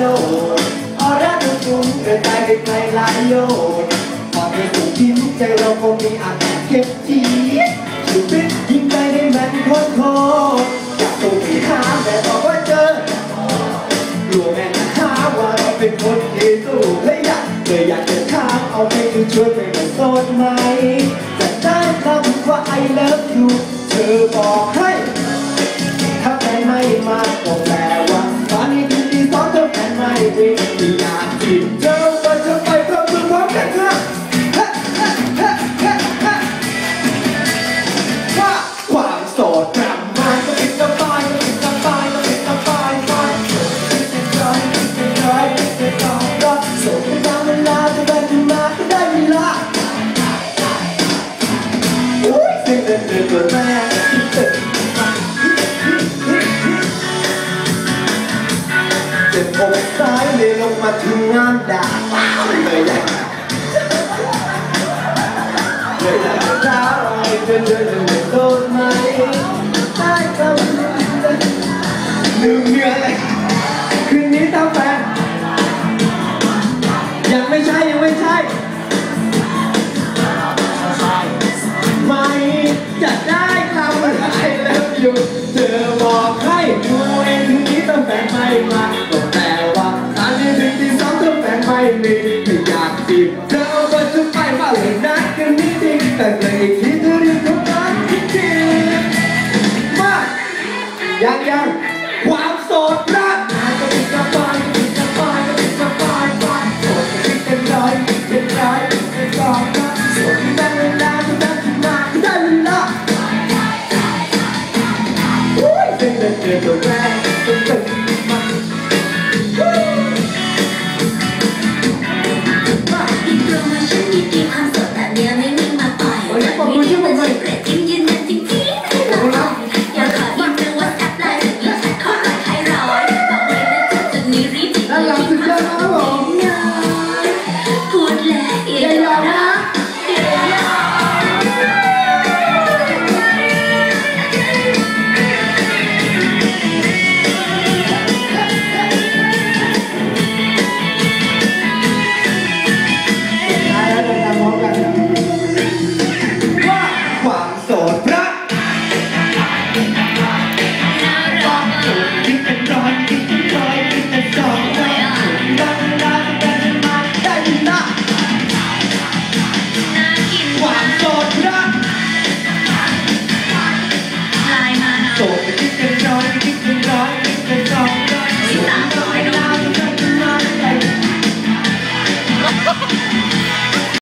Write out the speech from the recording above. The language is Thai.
ดออร่าทุกทุ่มกระจายไปไกลหลายโยนพอไปถูกพิมพ์ใจเราคงมีอากาศเก็บทีชูปิดยิ้มใจได้แม่นโคตรโคตรอยากตรงที่หาแต่บอกว่าเจอกลัวแม่นะคะว่าเราเป็นคนเอตูและอยากเลยอยากจะถามเอาไปดูช่วยไปหน่นยโนไหมแต่ได้คำว่า I love you เธอบอก จ็บอกซ้ายเลยลงมาถึงงานด่าเลยนเท้าอะไเดินเดินเดินดไหมใต้กำลืมเนื้อยคืนนี้ตาแฟนยังไม่ใช่ยังไม่ใช่ Muchas gracias. trên đất trời của ta trong tình mắt Hãy subscribe cho kênh Ghiền Mì Gõ Để không bỏ lỡ những video hấp dẫn